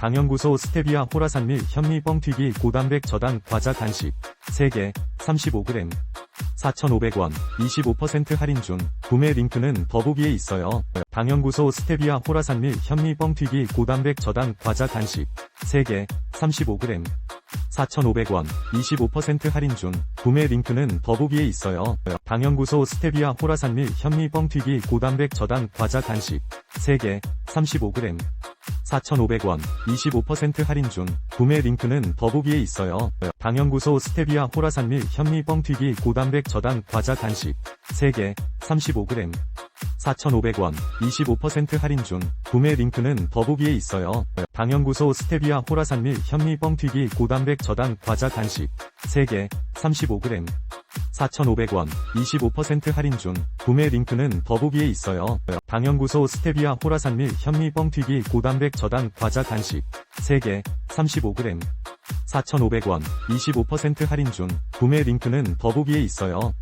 방연구소 스테비아 호라산밀 현미 뻥튀기 고단백 저당 과자 간식 3개 35g 4,500원 25% 할인 중 구매 링크는 더보기에 있어요. 방연구소 스테비아 호라산밀 현미 뻥튀기 고단백 저당 과자 간식 3개 35g 4,500원 25% 할인 중 구매 링크는 더보기에 있어요. 방연구소 스테비아 호라산밀 현미 뻥튀기 고단백 저당 과자 간식 3개 35g 4,500원 25% 할인 중 구매 링크는 더보기에 있어요. 방연구소 스테비아 호라산밀 현미 뻥튀기 고단백 저당 과자 간식 3개 35g 4,500원 25% 할인 중 구매 링크는 더보기에 있어요. 방연구소 스테비아 호라산밀 현미 뻥튀기 고단백 저당 과자 간식 3개 35g 4,500원 25% 할인 중 구매 링크는 더보기에 있어요. 방연구소 스테비아 호라산밀 현미 뻥튀기 고단백 저당 과자 간식 3개 35g 4,500원 25% 할인 중 구매 링크는 더보기에 있어요.